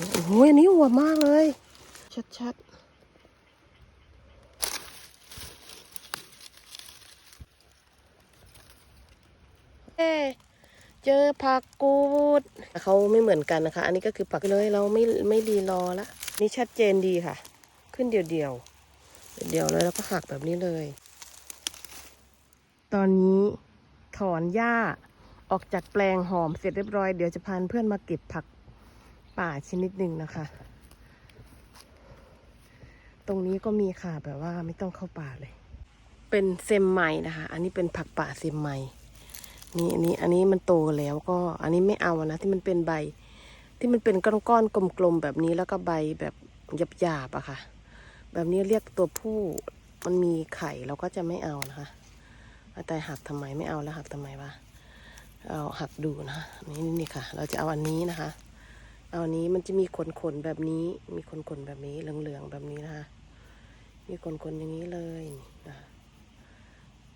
โอ้โหอันนี้อวบมากเลย ชัดๆเอ๊เจอผักกูดเขาไม่เหมือนกันนะคะ อันนี้ก็คือผักเลยเราไม่ไม่รีรอละนี่ชัดเจนดีค่ะ ขึ้นเดียวเดียวเดียวเลยแล้วก็หักแบบนี้เลย ตอนนี้ถอนหญ้าออกจากแปลงหอมเสร็จเรียบร้อยเดี๋ยวจะพาเพื่อนมาเก็บผัก ป่าชนิดหนึ่งนะคะ ตรงนี้ก็มีค่ะแบบว่าไม่ต้องเข้าป่าเลย เป็นเซมไมนะคะ อันนี้เป็นผักป่าเซมไมนี่อันนี้อันนี้มันโตแล้วก็อันนี้ไม่เอานะที่มันเป็นใบ ที่มันเป็นก้อนๆกลมๆแบบนี้แล้วก็ใบแบบหยาบๆอะค่ะ แบบนี้เรียกตัวผู้มันมีไข่เราก็จะไม่เอานะคะอาแต่หักทำไมไม่เอาแล้วหักทำไมวะเอาหักดูนะนี่นี่ค่ะ เราจะเอาอันนี้นะคะ เอาอันนี้มันจะมีขนขนแบบนี้ มีขนขนแบบนี้เหลืองๆแบบนี้นะคะ มีขนขนอย่างนี้เลยนะคะ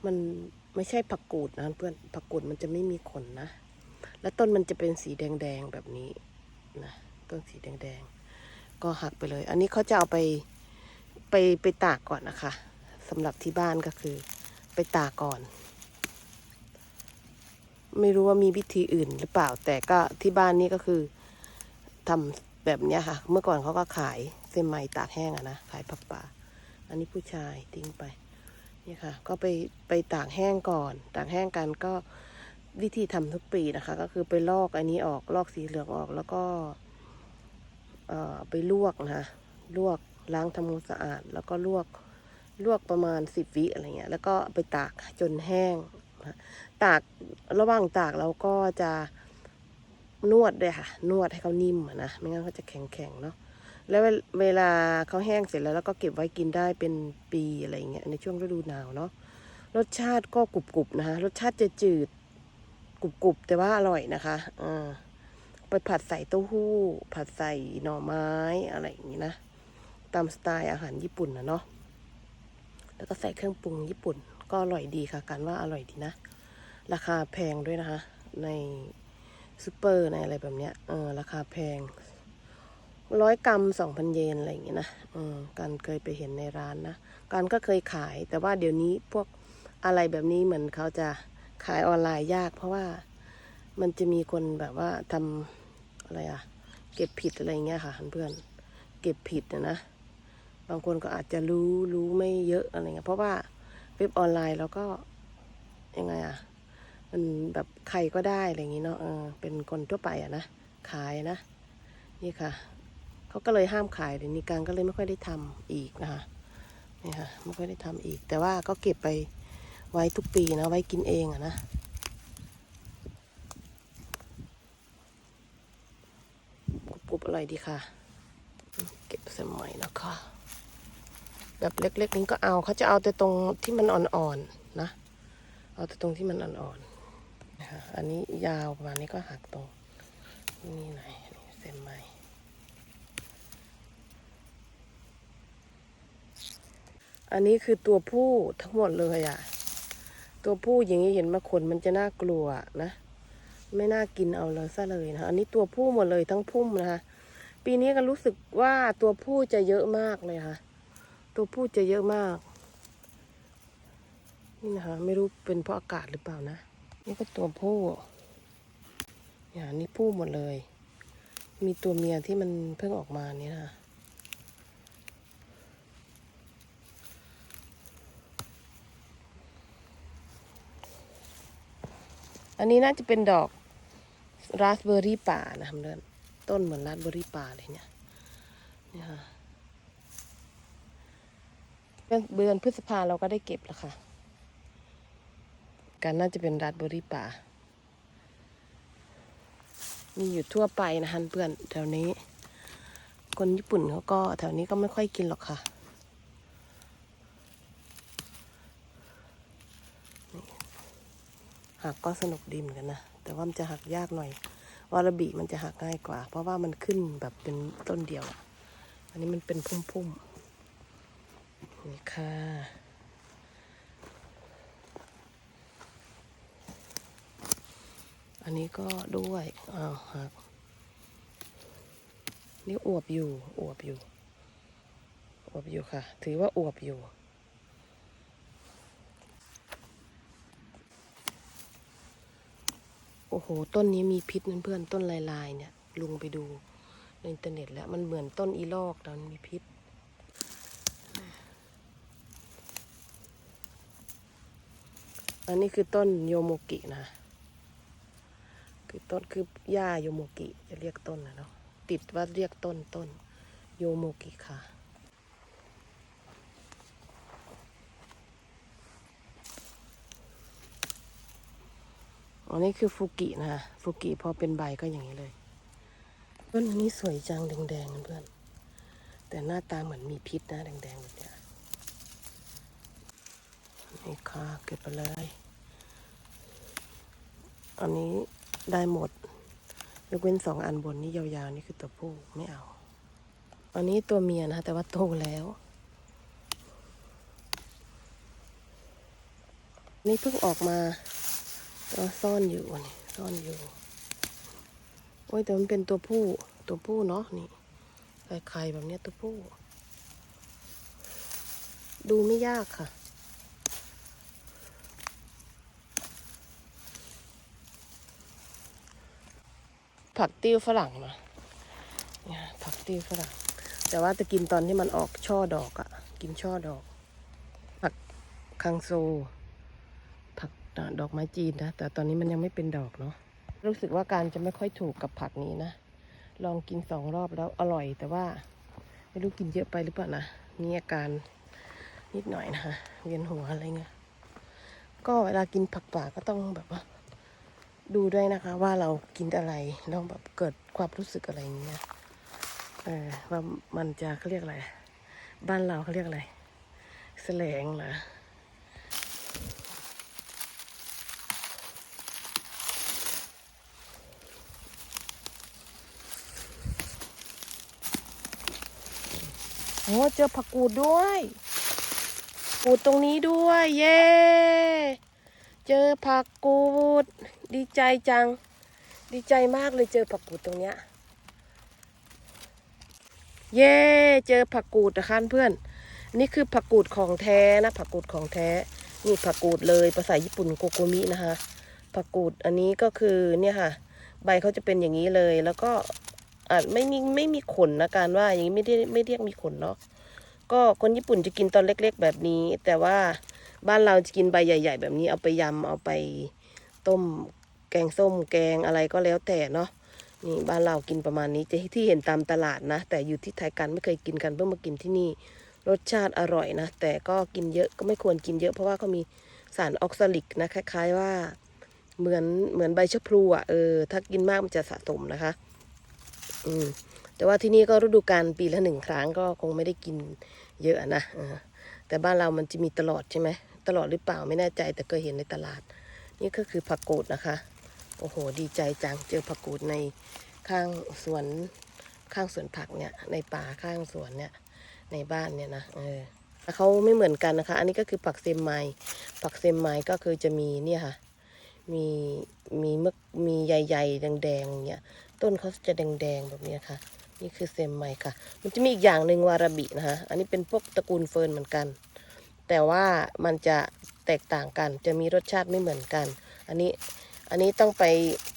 มันไม่ใช่ผักกูดนะเพื่อนผักกูดมันจะไม่มีขนนะ แล้วต้นมันจะเป็นสีแดงๆแบบนี้นะต้นสีแดงๆ ก็หักไปเลย อันนี้เขาจะเอาไปไปไปตากก่อนนะคะสำหรับที่บ้านก็คือ ไปตากก่อน ไม่รู้ว่ามีวิธีอื่นหรือเปล่า แต่ก็ที่บ้านนี่ก็คือ ทำแบบเนี้ยค่ะ เมื่อก่อนเขาก็ขายเส้นไหมตากแห้งอะนะขายผักป่า อันนี้ผู้ชายทิ้งไปนี่ค่ะ ก็ไปไปตากแห้งก่อน ตากแห้งกันก็วิธีทำทุกปีนะคะ ก็คือไปลอกอันนี้ออกลอกสีเหลืองออกแล้วก็เอ่อไปลวกนะคะลวกล้างทำความสะอาด แล้วก็ลวกลวกประมาณสิบวิอะไรเงี้ย แล้วก็ไปตากจนแห้งตากระหว่างตากเราก็จะ นวดด้วยค่ะ นวดให้เขานิ่มนะไม่งั้นเขาจะแข็งแข็งๆเนาะแล้วเวลาเขาแห้งเสร็จแล้วแล้วก็เก็บไว้กินได้เป็นปีอะไรเงี้ยในช่วงฤดูหนาวเนาะรสชาติก็กรุบๆนะคะรสชาติจะจืดกรุบๆแต่ว่าอร่อยนะคะอ่าไปผัดใส่เต้าหู้ ผัดใส่หน่อไม้อะไรอย่างนี้นะตามสไตล์อาหารญี่ปุ่นนะเนาะแล้วก็ใส่เครื่องปรุงญี่ปุ่น ก็อร่อยดีค่ะกันว่าอร่อยดีนะ ราคาแพงด้วยนะคะ ใน ซูเปอร์ในอะไรแบบเนี้ยเออราคาแพงร้อยกรัมสองพันเยนอะไรอย่างเงี้ยนะอืมกันเคยไปเห็นในร้านนะกันก็เคยขาย แต่ว่าเดี๋ยวนี้พวกอะไรแบบนี้เหมือนเขาจะขายออนไลน์ยาก เพราะว่ามันจะมีคนแบบว่าทำอะไรอะเก็บผิดอะไรเงี้ยค่ะเพื่อนเก็บผิดนะนะบางคนก็อาจจะรู้รู้ไม่เยอะอะไรเงี้ยเพราะว่าเว็บออนไลน์เราก็ยังไงอะ มันแบบใครก็ได้อะไรอย่างงี้เนาะเออเป็นคนทั่วไปอะนะขายนะ นี่ค่ะเขาก็เลยห้ามขายเดี๋ยวนี้การก็เลยไม่ค่อยได้ทำอีกนะคะนี่ค่ะไม่ค่อยได้ทำอีก แต่ว่าก็เก็บไปไว้ทุกปีนะไว้กินเองอะนะกรุบๆอร่อยดีค่ะ เก็บสมัยนะคะแบบเล็กๆนี้ก็เอาเขาจะเอาแต่ตรงที่มันอ่อนๆนะเอาแต่ตรงที่มันอ่อนๆ นะคะอันนี้ยาวประมาณนี้ก็หักตรงนี่หนนี่เส้นไหม่อันนี้คือตัวผู้ทั้งหมดเลยอะ ตัวผู้อย่างนี้เห็นมาขนมันจะน่ากลัวนะ ไม่น่ากินเอาเลยซะเลยนะ อันนี้ตัวผู้หมดเลยทั้งพุ่มนะคะ ปีนี้ก็รู้สึกว่าตัวผู้จะเยอะมากเลยค่ะ ตัวผู้จะเยอะมาก นี่นะคะ ไม่รู้เป็นเพราะอากาศหรือเปล่านะ นี่ก็ตัวผู้อย่างนี้ผู้หมดเลย มีตัวเมียที่มันเพิ่งออกมานี่นะคะอันนี้น่าจะเป็นดอกราสเบอร์รี่ป่านะคะเพื่อนต้นเหมือนราสเบอร์รี่ป่าเลยเนี่ยนี่ค่ะเดือนเดือนพฤษภาเราก็ได้เก็บแล้วค่ะ กันน่าจะเป็นราสเบร์รี่ป่า มีอยู่ทั่วไปนะคะเพื่อนแถวนี้ คนญี่ปุ่นเขาก็แถวนี้ก็ไม่ค่อยกินหรอกค่ะหักก็สนุกดีเหมือนกันนะ แต่ว่ามันจะหักยากหน่อยวาราบิมันจะหักง่ายกว่า เพราะว่ามันขึ้นแบบเป็นต้นเดียวอะอันนี้มันเป็นพุ่มๆนี่ค่ะ อันนี้ก็ด้วยอ้าวหักนี่อวบอยู่ อวบอยู่ อวบอยู่ค่ะ ถือว่าอวบอยู่ โอ้โห ต้นนี้มีพิษเพื่อนๆ ต้นลายลายๆเนี่ย ลุงไปดูในอินเทอร์เน็ตแล้ว มันเหมือนต้นอีลอกแต่มันมีพิษอันนี้คือต้นโยโมกินะ คือต้นคือหญ้าโยโมกิจะเรียกต้นนะเนาะติดว่าเรียกต้นต้นโยโมกิค่ะอันนี้คือฟูกินะฟูกิพอเป็นใบก็อย่างนี้เลยต้นอันนี้สวยจังแดงๆเพื่อน แต่หน้าตาเหมือนมีพิษนะแดงๆแบบนี้นี่ค่ะเก็บไปเลย อันนี้ ได้หมด ยกเว้นสองอันบนนี่ยาวๆ นี่คือตัวผู้ไม่เอา อันนี้ตัวเมียนะ แต่ว่าโตแล้ว นี่เพิ่งออกมาก็ซ่อนอยู่นี่ซ่อนอยู่ โอ้ยแต่มันเป็นตัวผู้ ตัวผู้เนาะนี่ไข่ๆแบบเนี้ยตัวผู้ ดูไม่ยากค่ะ ผักติ้วฝรั่งมาเนี่ยผักติ้วฝรั่ง แต่ว่าจะกินตอนที่มันออกช่อดอกอะกินช่อดอก ผักคังโซ ผักดอกไม้จีนนะ แต่ตอนนี้มันยังไม่เป็นดอกเนาะ รู้สึกว่าการจะไม่ค่อยถูกกับผักนี้นะ ลองกินสองรอบแล้วอร่อย แต่ว่าไม่รู้กินเยอะไปหรือเปล่านะ มีอาการนิดหน่อยนะคะเวียนหัวอะไรเงี้ย ก็เวลากินผักป่าก็ต้องแบบว่า ดูด้วยนะคะ ว่าเรากินอะไรแล้วแบบเกิดความรู้สึกอะไรอย่างเงี้ยเออว่ามันจะเขาเรียกอะไร บ้านเราเขาเรียกอะไรแสลงเหรอโอ้เจอผักกูดด้วยกูดตรงนี้ด้วย เย้ เจอผักกูด ดีใจจัง ดีใจมากเลยเจอผักกูดตรงเนี้ย เย้เจอผักกูดนะคะเพื่อน นี่คือผักกูดของแท้นะ ผักกูดของแท้ นี่ผักกูดเลยภาษาญี่ปุ่นโกโกมินะคะ ผักกูดอันนี้ก็คือเนี่ยค่ะ ใบเขาจะเป็นอย่างนี้เลย แล้วก็อาจไม่มีไม่มีขนนะการว่าอย่างนี้ไม่ได้ไม่เรียกมีขนเนาะ ก็คนญี่ปุ่นจะกินตอนเล็ก ๆ แบบนี้ แต่ว่าบ้านเราจะกินใบใหญ่ ๆ แบบนี้เอาไปยำเอาไปต้ม แกงส้มแกงอะไรก็แล้วแต่เนาะนี่บ้านเรากินประมาณนี้จะที่เห็นตามตลาดนะ แต่อยู่ที่ไทยกันไม่เคยกินกันเพิ่งมากินที่นี่ รสชาติอร่อยนะ แต่ก็กินเยอะก็ไม่ควรกินเยอะเพราะว่าเขามีสารออกซาลิกนะคล้าย ๆว่า เหมือนเหมือนใบชะพลูอะเออถ้ากินมากมันจะสะสมนะคะ อืมแต่ว่าที่นี่ก็ฤดูกาลปีละหนึ่งครั้งก็คงไม่ได้กินเยอะนะแต่บ้านเรามันจะมีตลอดใช่ไหมตลอดหรือเปล่าไม่แน่ใจแต่เคยเห็นในตลาด นี่ก็คือผักกูดนะคะ โอ้โห ดีใจจัง เจอผักกูดในข้างสวนข้างสวนผักเนี่ย ในป่าข้างสวนเนี่ย ในบ้านเนี่ยนะเออเขาไม่เหมือนกันนะคะ อันนี้ก็คือผักเซมไมผักเซมไมก็คือจะมีเนี่ยค่ะ มีมีมึกมีใหญ่ๆแดงๆเนี่ย ต้นเขาจะแดงๆแบบนี้ค่ะ นี่คือเซมไมค่ะ มันจะมีอีกอย่างหนึ่งวาราบินะคะอันนี้เป็นพวกตระกูลเฟิร์นเหมือนกัน แต่ว่ามันจะแตกต่างกัน จะมีรสชาติไม่เหมือนกัน อันนี้ อันนี้ต้องไป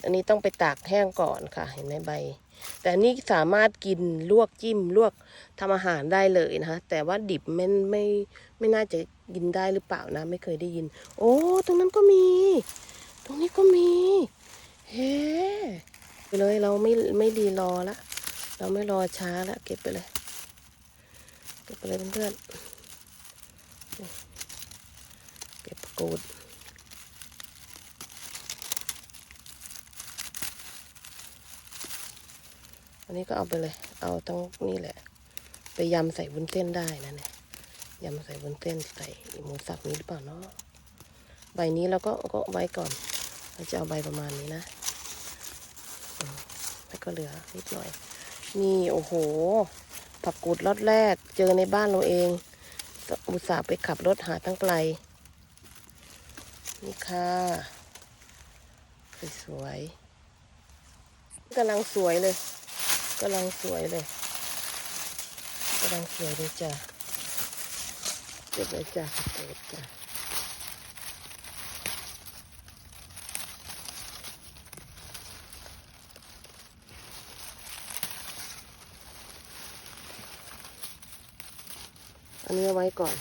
อันนี้ต้องไปตากแห้งก่อนค่ะ เห็นไหมใบ แต่อันนี้สามารถกินลวกจิ้มลวกทำอาหารได้เลยนะคะแต่ว่าดิบไม่ไม่ไม่น่าจะกินได้หรือเปล่านะ ไม่เคยได้ยิน โอ้ตรงนั้นก็มี ตรงนี้ก็มี เฮ้ไปเลยเราไม่ไม่รีรอละ เราไม่รอช้าละเก็บไปเลย เก็บไปเลยเพื่อนเก็บกูด อันนี้ก็เอาไปเลย เอาทั้งนี่แหละ ไปยำใส่วุ้นเส้นได้นะเนี่ยยำใส่วุ้นเส้นใส่หมูสับนี้หรือเปล่าเนาะ ใบนี้เราก็ก็ไว้ก่อนเราจะเอาใบประมาณนี้นะแล้วก็เหลือนิดหน่อย นี่โอ้โห ผักกูดรอดแรก เจอในบ้านเราเองอุตส่าห์ไปขับรถหาตั้งไกล นี่ค่ะสวยๆกำลังสวยเลย กำลังสวยเลยกำลังสวยเลยจ้ะเก็บไว้จ้ะเก็บจ้ะอันนี้เอาไว้ก่อน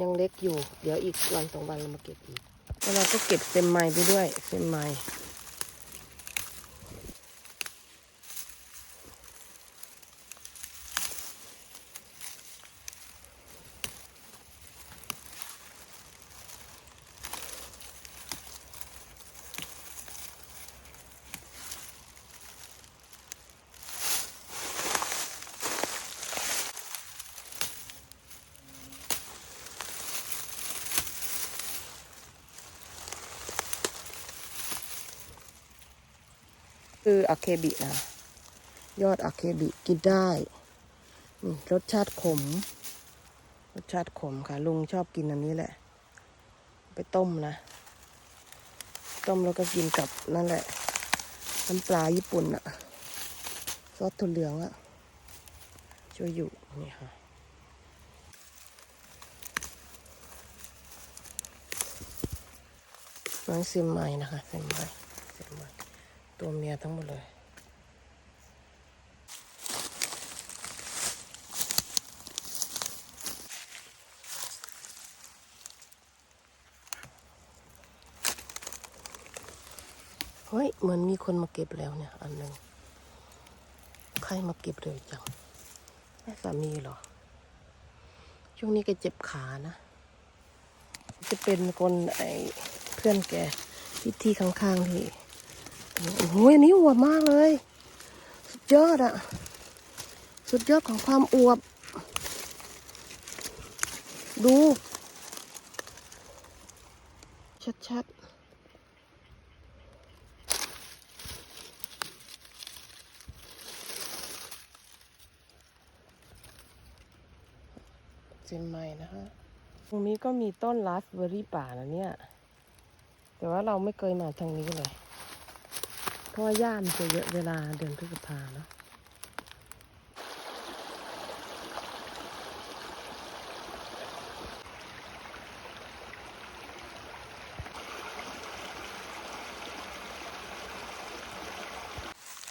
ยังเล็กอยู่ เดี๋ยวอีกวันสองวันเรามาเก็บอีกแล้วเราก็เก็บเซมไม้ไปด้วยเซมไม้ คืออะเคบินะยอดอะเคบิกินได้นี่รสชาติขม รสชาติขมค่ะ ลุงชอบกินอันนี้แหละ ไปต้มนะ ต้มแล้วก็กินกับนั่นแหละน้ำปลาญี่ปุ่นอะซอสถั่วเหลืองอะช่วยอยู่นี่ค่ะน้องซิมไม้นะคะซิมไม้ซิมไม้ ตัวเมียทั้งหมดเลย เฮ้ย เหมือนมีคนมาเก็บแล้วเนี่ย อันหนึ่งใครมาเก็บเร็วจังแม่สามีเหรอ ช่วงนี้แกเจ็บขานะ จะเป็นคนไอ้เพื่อนแกที่ที่ข้างๆที่ โอ้โหอันนี้อวบมากเลย สุดยอดอะสุดยอดของความอวบ ดู ชัดๆเจนใหม่นะคะตรงนี้ก็มีต้นราสเบอร์รี่ป่านะเนี่ย แต่ว่าเราไม่เคยมาทางนี้เลย เพราะว่าย่ามนจะเยอะเวลาเดือนพฤษภาเนาะ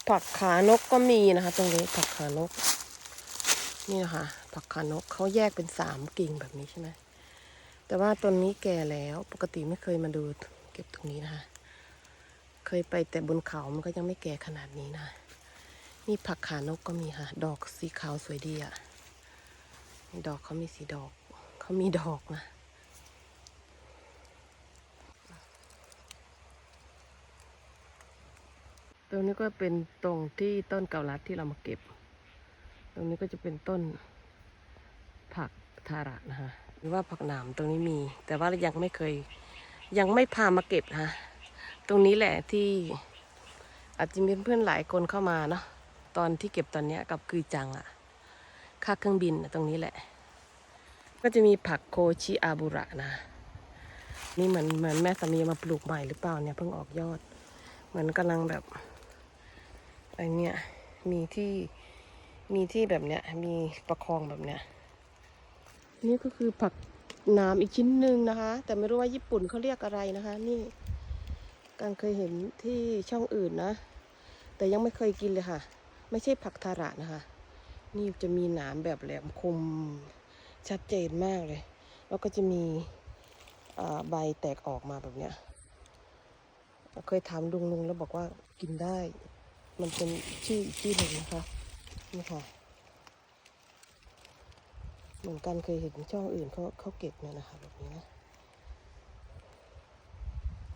ผักขานกก็มีนะคะ ตรงนี้ผักขานก นี่นะคะผักขานกเขาแยกเป็นสามกิ่งแบบนี้ใช่ไหมแต่ว่าต้นนี้แก่แล้วปกติไม่เคยมาดูเก็บตรงนี้นะคะ เคยไปแต่บนเขามันก็ยังไม่แก่ขนาดนี้นะ นี่ผักขานกก็มีค่ะ ดอกสีขาวสวยดีอะ่ะดอกเขามีสีดอก เขามีดอกนะตรงนี้ก็เป็นตรงที่ต้นเกาลัดที่เรามาเก็บ ตรงนี้ก็จะเป็นต้นผักทาระนะคะหรือว่าผักหนามตรงนี้มี แต่ว่ายังไม่เคย ยังไม่พามาเก็บนะคะ ตรงนี้แหละที่อาจจะมีเพื่อนหลายคนเข้ามาเนาะตอนที่เก็บตอนเนี้ยกับกือจังอะค่าเครื่องบินตรงนี้แหละ ก็จะมีผักโคชิอาบุระนะ นี่เหมือนเหมือนแม่สามีมาปลูกใหม่หรือเปล่าเนี่ยเพิ่งออกยอด เหมือนกำลังแบบอะไรเนี่ยมีที่มีที่แบบเนี้ยมีประคองแบบเนี้ยนี่ก็คือผักนามอีกชิ้นหนึ่งนะคะ แต่ไม่รู้ว่าญี่ปุ่นเขาเรียกอะไรนะคะ นี่ การเคยเห็นที่ช่องอื่นนะ แต่ยังไม่เคยกินเลยค่ะ ไม่ใช่ผักทาระนะคะ นี่จะมีหนามแบบแหลมคมชัดเจนมากเลย แล้วก็จะมีใบแตกออกมาแบบเนี้ย เคยถามลุงลุงแล้วบอกว่ากินได้ มันเป็นชื่ออีกชื่อหนึ่งนะคะนี่ค่ะเหมือนกันเคยเห็นช่องอื่นเขาเขาเก็บเนี่ยนะคะแบบนี้นะ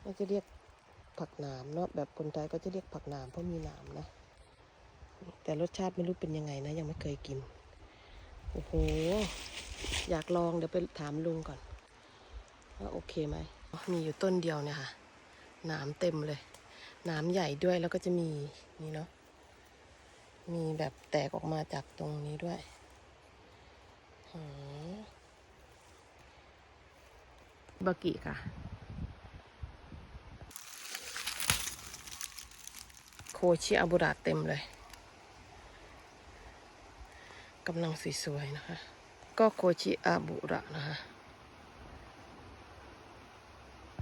น่าจะเรียก ผักหนามเนาะแบบคนไทยก็จะเรียกผักหนามเพราะมีหนามนะ แต่รสชาติไม่รู้เป็นยังไงนะ ยังไม่เคยกิน โอ้โห อยากลองเดี๋ยวไปถามลุงก่อนว่าโอเคไหม มีอยู่ต้นเดียวเนี่ยค่ะ หนามเต็มเลย หนามใหญ่ด้วยแล้วก็จะมีนี่เนาะ มีแบบแตกออกมาจากตรงนี้ด้วยหือบากิค่ะ โค ชิอาบุระเต็มเลยกำลังสวยๆนะคะ ก็โคชิอาบุระนะคะ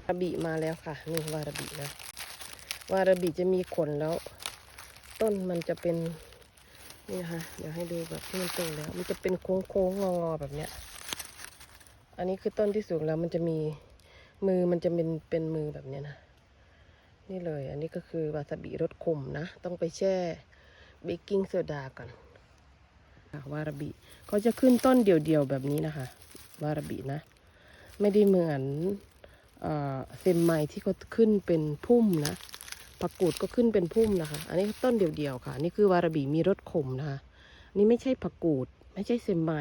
วาราบิมาแล้วค่ะ นี่วาราบินะ วาราบิจะมีขนแล้ว ต้นมันจะเป็นนี่นะคะเดี๋ยวให้ดูแบบที่มันโตแล้ว มันจะเป็นโค้งๆงอๆแบบเนี้ย อันนี้คือต้นที่สูงแล้วมันจะมีมือมันจะเป็นเป็นมือแบบเนี้ยนะ นี่เลย อันนี้ก็คือวาซาบิรสขมนะ ต้องไปแช่เบกกิ้งโซดาก่อนวาราบิเขาจะขึ้นต้นเดี่ยวๆแบบนี้นะคะ วาราบินะ ไม่ได้เหมือนเซมไมที่เขาขึ้นเป็นพุ่มนะผักกูดก็ขึ้นเป็นพุ่มนะคะ อันนี้ต้นเดี่ยวๆค่ะ นี่คือวาราบิมีรสขมนะคะนี่ไม่ใช่ผักกูด ไม่ใช่เซมไม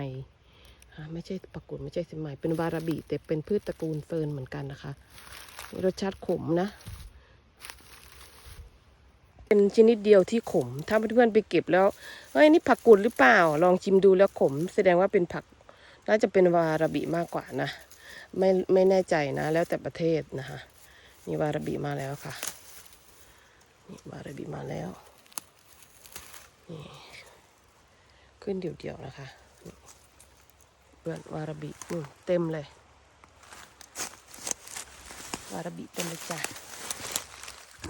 ไม่ใช่ผักกูดไม่ใช่เซมไมเป็นวาราบิแต่เป็นพืชตระกูลเฟิร์นเหมือนกันนะคะ รสชาติขมนะ เป็นชนิดเดียวที่ขม ถ้าเพื่อนๆไปเก็บแล้วเฮ้ยนี่ผักกุดหรือเปล่า ลองชิมดูแล้วขม แสดงว่าเป็นผักน่าจะเป็นวาราบิมากกว่านะ ไม่ไม่แน่ใจนะ แล้วแต่ประเทศนะคะนี่วาราบิมาแล้วค่ะนี่วาราบิมาแล้วนี่ขึ้นเดี่ยวๆนะคะเพื่อนวาราบิอืมเต็มเลยวาราบิเต็มเลยจ้ะ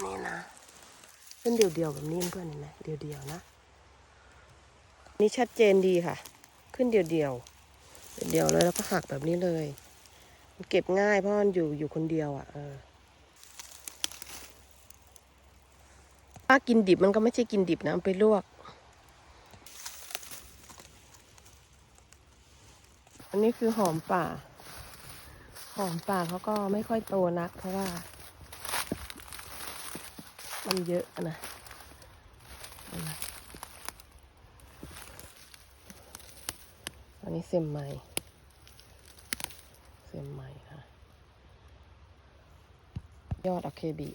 นี่นะ ขึ้นเดี่ยวๆแบบนี้เพื่อนเห็นไหมเดี่ยวๆนะ นี่ชัดเจนดีค่ะ ขึ้นเดี่ยวๆเดี่ยวเลยแล้วก็หักแบบนี้เลย มันเก็บง่ายเพราะมันอยู่อยู่คนเดียวอะเออถ้ากินดิบมันก็ไม่ใช่กินดิบนะมันไปลวก อันนี้คือหอมป่า หอมป่าเขาก็ไม่ค่อยโตนักเพราะว่า มันเยอะนะอันนี้เซมไม่เซมไม่ค่ะ ยอดอะเคบี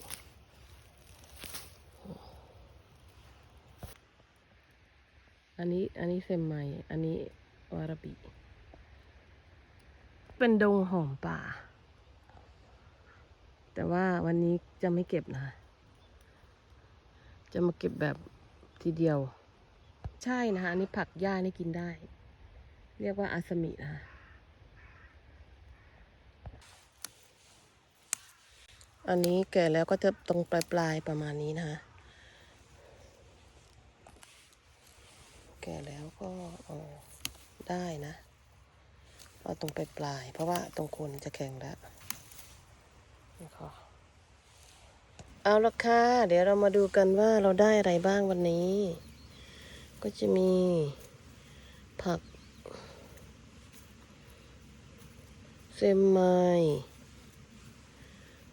อันนี้อันนี้เซมไม่ อันนี้วาราบิ เป็นดงหอมป่า แต่ว่าวันนี้จะไม่เก็บนะ จะมาเก็บแบบทีเดียว ใช่นะคะอันนี้ผักหญ้านี่กินได้ เรียกว่าอาสมินะคะอันนี้แก่แล้วก็จะตรงปลายปลายประมาณนี้นะคะ แก่แล้วก็เอได้นะเอาตรงปลายปลาย เพราะว่าตรงโคนจะแข็งแล้วนี่ค่ะ เอาละค่ะ เดี๋ยวเรามาดูกันว่าเราได้อะไรบ้างวันนี้ ก็จะมีผัก เซมไม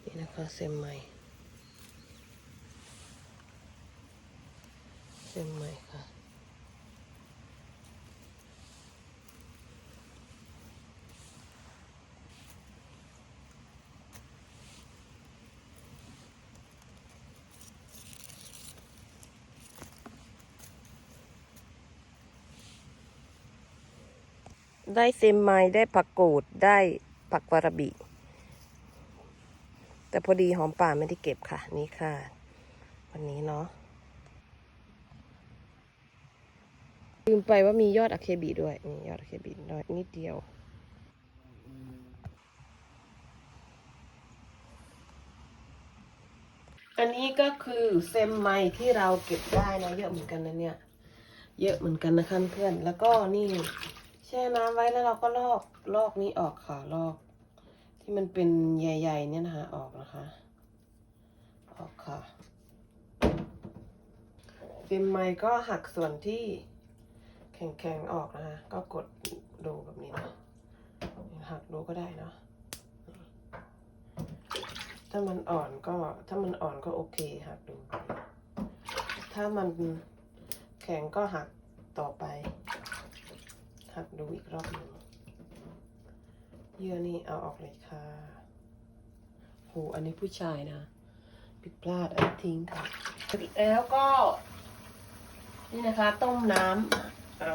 นี่นะคะเซมไมเซมไมค่ะ ได้เซมไมได้ผักกูดได้ผักวาราบิ แต่พอดีหอมป่าไม่ได้เก็บค่ะ นี่ค่ะ วันนี้เนาะลืมไปว่ามียอดอะเคบิด้วยนี่ยอดอะเคบิน้อยนิดเดียวอันนี้ก็คือเซมไมที่เราเก็บได้นะเยอะเหมือนกันนะเนี่ย เยอะเหมือนกันนะคะเพื่อนแล้วก็นี่ แช่น้ำไว้แล้วเราก็ลอกลอกนี้ออกค่ะ ลอก ที่มันเป็นใหญ่ๆเนี่ยนะคะออกนะคะ ออกค่ะฟิล์มไมค์ก็หักส่วนที่แข็งๆออกนะคะ ก็กดดูแบบนี้นะหักดูก็ได้เนาะถ้ามันอ่อนก็ถ้ามันอ่อนก็โอเคหักดู ถ้ามันแข็งก็หักต่อไป หักดูอีกรอบหนึ่งเยื่อนี่เอาออกเลยค่ะโหอันนี้ผู้ชายนะ ผิดพลาดอันทิ้งค่ะแล้วก็ นี่นะคะต้มน้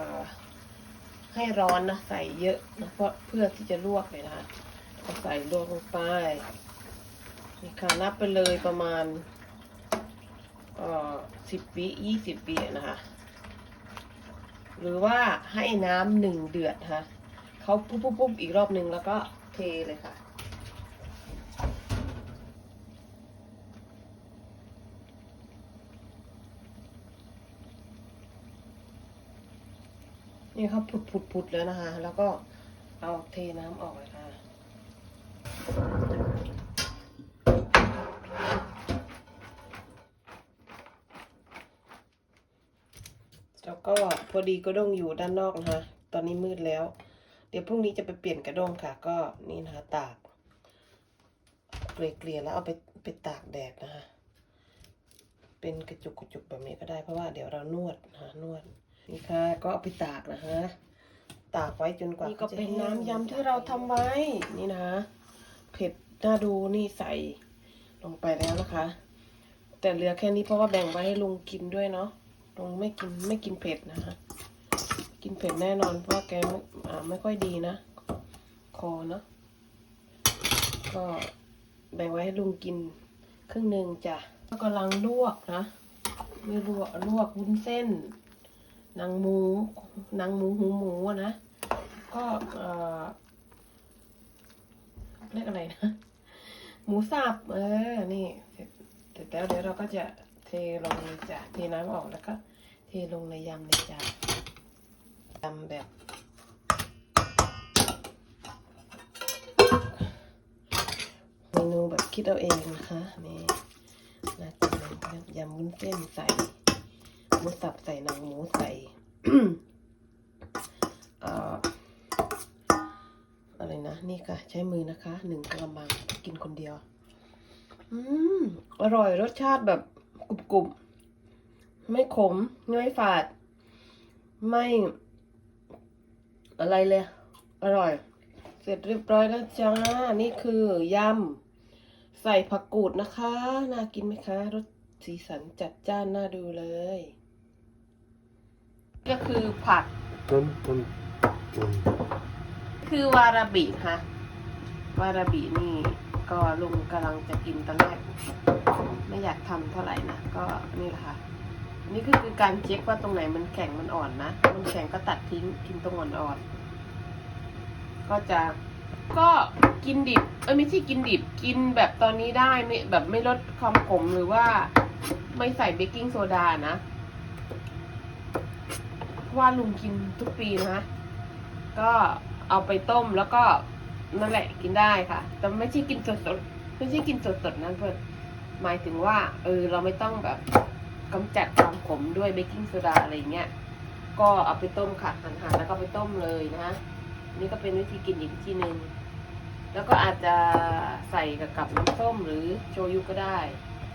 ำให้ร้อนนะ ใส่เยอะนะเพราะเพื่อที่จะลวกเลยนะคะใส่ลวกลงไปนี่ค่ะนับไปเลยประมาณสิบวิยี่สิบวินะคะ หรือว่าให้น้ำหนึ่งเดือดฮะเขาปุ๊บปุ๊บปุ๊บอีกรอบหนึ่งแล้วก็เทเลยค่ะ นี่เขาผุดผุดผุดแล้วนะคะ แล้วก็เอาเทน้ำออกเลยค่ะ แล้วก็ พอดีกระด้งอยู่ด้านนอกนะคะตอนนี้มืดแล้ว เดี๋ยวพรุ่งนี้จะไปเปลี่ยนกระด้งค่ะ ก็นี่นะคะตากเกลี่ยๆแล้วเอาไปไปตากแดดนะคะเป็นกระจุกกระจุกแบบนี้ก็ได้เพราะว่าเดี๋ยวเรานวดนะคะนวดนี่ค่ะ ก็เอาไปตากนะคะตากไว้จนกว่านี่ก็เป็นน้ำยำที่เราทำไว้นี่นะคะเผ็ดน่าดูนี่ใส่ลงไปแล้วนะคะ แต่เหลือแค่นี้เพราะว่าแบ่งไว้ให้ลุงกินด้วยเนาะ ลุงไม่กินไม่กินเผ็ดนะคะกินเผ็ดแน่นอนเพราะแกไม่ไม่ค่อยดีนะ คอเนาะก็แบ่งไว้ให้ลุงกินครึ่งหนึ่งจ้ะก็กำลังลวกนะไม่ลวกลวกวุ้นเส้นหนังหมูหนังหมูหูหมูนะ ก็เออเรียกอะไรนะ หมูสับเออนี่เสร็จเสร็จแล้วเดี๋ยวเราก็จะ เทลงเลยจ้ะเทน้ำออกแล้วก็เทลงในยำเลยจ้ะยำแบบเมนูแบบคิดเอาเองนะคะนี่น่ากินเลยยำวุ้นเส้นใส่หมูสับใส่หนังหมูใส่เอ่ออะไรนะ นี่ค่ะ ใช้มือนะคะหนึ่งกระมังกินคนเดียว อืม อร่อยรสชาติแบบ กรุบกรุบไม่ขมไม่ฝาด ไม่ อะไรเลย อร่อย เสร็จเรียบร้อยแล้วจ้า นี่คือยำใส่ผักกูดนะคะ น่ากินไหมคะ รสสีสันจัดจ้านน่าดูเลย ก็คือผักต้นต้นต้นคือวาราบิค่ะ วาราบินี่ ก็ลุงกำลังจะกินตอนแรก ไม่อยากทำเท่าไหร่นะ ก็นี่แหละค่ะ นี่คือคือการเช็คว่าตรงไหนมันแข็งมันอ่อนนะ มันแข็งก็ตัดทิ้งกินตรงอ่อนๆ ก็จะก็กินดิบ เอ้ยไม่ใช่กินดิบ กินแบบตอนนี้ได้ไม่แบบไม่ลดความขมหรือว่าไม่ใส่เบกกิ้งโซดานะเพราะว่าลุงกินทุกปีนะ ก็เอาไปต้มแล้วก็ นั่นแหละกินได้ค่ะ แต่ไม่ใช่กินสดๆไม่ใช่กินสดๆนะเพื่อนหมายถึงว่า เออ เราไม่ต้องแบบกำจัดความขมด้วยเบกกิ้งโซดาอะไรเงี้ยก็เอาไปต้มค่ะหั่นๆแล้วก็ไปต้มเลยนะะนี่ก็เป็นวิธีกินอีกวิธีหนึ่งแล้วก็อาจจะใส่กับกับน้ำส้มหรือโชยุก็ได้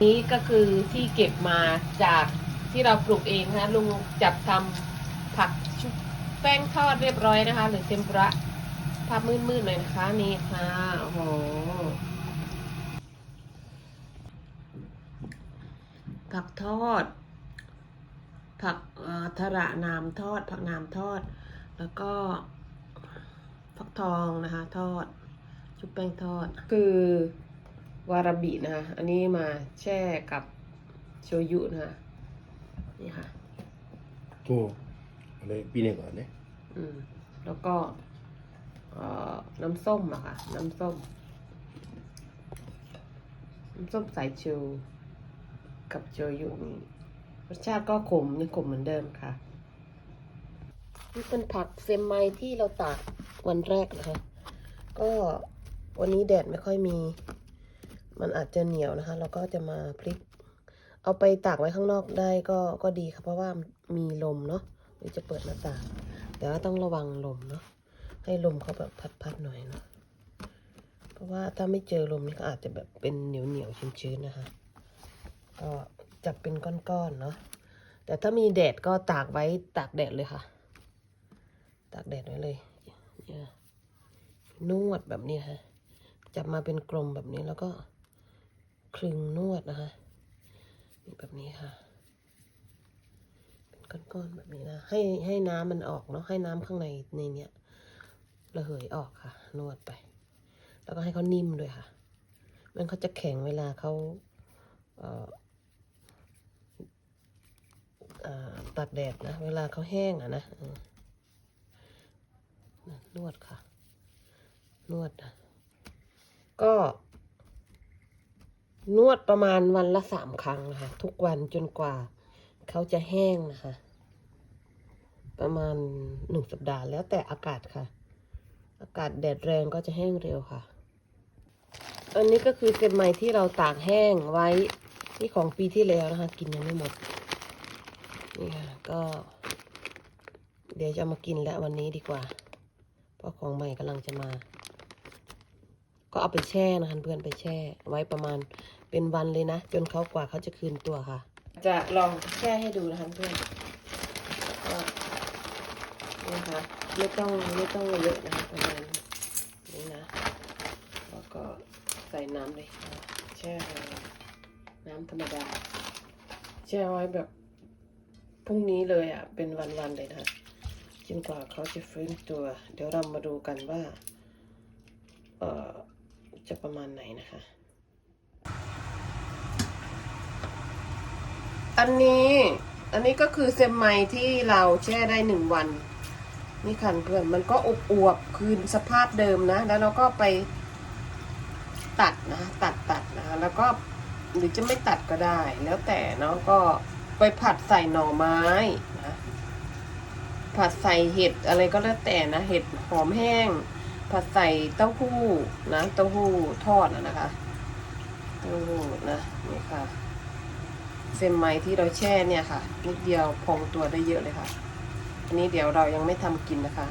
นี้ก็คือที่เก็บมาจากที่เราปลูกเองนะลุงจับทำผักชุบแป้งทอดเรียบร้อยนะคะ หรือเทมปุระ ภาพมืดๆหน่อยนะคะ นี่ค่ะโอ้โหผักทอด ผักเอ่อทะระนามทอด ผักนามทอด แล้วก็ฟักทองนะคะ ทอด ชุบแป้งทอด คือวาราบินะคะ อันนี้มาแช่กับโชยุนะคะ นี่ค่ะ とあれビネガーね อืม แล้วก็เอ่อ น้ำส้มอะค่ะ น้ำส้ม น้ำส้มสายชูกับโชยุนี่รสชาติก็ขมยังขมเหมือนเดิมค่ะ นี่เป็นผักเซมไมที่เราตากวันแรกนะคะ ก็วันนี้แดดไม่ค่อยมี มันอาจจะเหนียวนะคะ เราก็จะมาพลิก เอาไปตากไว้ข้างนอกได้ก็ก็ดีค่ะเพราะว่ามีลมเนาะหรือจะเปิดหน้าต่างแต่ว่าต้องระวังลมเนาะ ให้ลมเขาแบบพัดๆหน่อยเนาะเพราะว่าถ้าไม่เจอลมนี่ก็อาจจะแบบเป็นเหนียวเหนียวๆชื้นๆนะคะ ก็จับเป็นก้อนๆเนาะแต่ถ้ามีแดดก็ตากไว้ตากแดดเลยค่ะ ตากแดดไว้เลยเนี่ยนวดแบบนี้ฮะจับมาเป็นกลมแบบนี้แล้วก็คลึงนวดนะคะแบบนี้ค่ะ เป็นก้อนๆแบบนี้นะ ให้ให้น้ำมันออกเนาะให้น้ำข้างในในเนี้ย ระเหยออกค่ะ นวดไป แล้วก็ให้เขานิ่มด้วยค่ะ มันเขาจะแข็งเวลาเขาเตากแดดนะ เวลาเขาแห้งอะนะนะนวดค่ะ นวดนะก็ นวดประมาณวันละสามครั้งนะคะทุกวันจนกว่าเขาจะแห้งนะคะ ประมาณหนึ่งสัปดาห์แล้วแต่อากาศค่ะ อากาศแดดแรงก็จะแห้งเร็วค่ะ อันนี้ก็คือเซนไมที่เราตากแห้งไว้ นี่ของปีที่แล้วนะคะ กินยังไม่หมด นี่ค่ะ ก็ เดี๋ยวจะมากินแล้ววันนี้ดีกว่า เพราะของใหม่กำลังจะมา ก็เอาไปแช่นะคะเพื่อนไปแช่ ไว้ประมาณเป็นวันเลยนะ จนเขากว่าเขาจะคืนตัวค่ะ จะลองแช่ให้ดูนะคะเพื่อนก็นี่ค่ะ ไม่ต้องไม่ต้องเยอะนะประมาณนี้นะ แล้วก็ใส่น้ำเลยแช่น้ำธรรมดา แช่ไว้แบบพรุ่งนี้เลยอะ เป็นวันๆเลยนะจนกว่าเขาจะฟื้นตัว เดี๋ยวเรามาดูกันว่า เอ่อ จะประมาณไหนนะคะ อันนี้ อันนี้ก็คือเซมไมที่เราแช่ได้หนึ่งวัน นี่ค่ะเพื่อนมันก็อบอวบคืนสภาพเดิมนะ แล้วเราก็ไปตัดนะตัดตัดนะแล้วก็หรือจะไม่ตัดก็ได้ แล้วแต่เนาะก็ไปผัดใส่หน่อไม้นะผัดใส่เห็ดอะไรก็แล้วแต่นะ เห็ดหอมแห้ง ผัดใส่เต้าหู้นะเต้าหู้ทอดนะนะคะเต้าหู้นะนี่ค่ะเซมไมที่เราแช่เนี่ยค่ะนิดเดียวพองตัวได้เยอะเลยค่ะ อันนี้เดี๋ยวเรายังไม่ทำกินนะคะ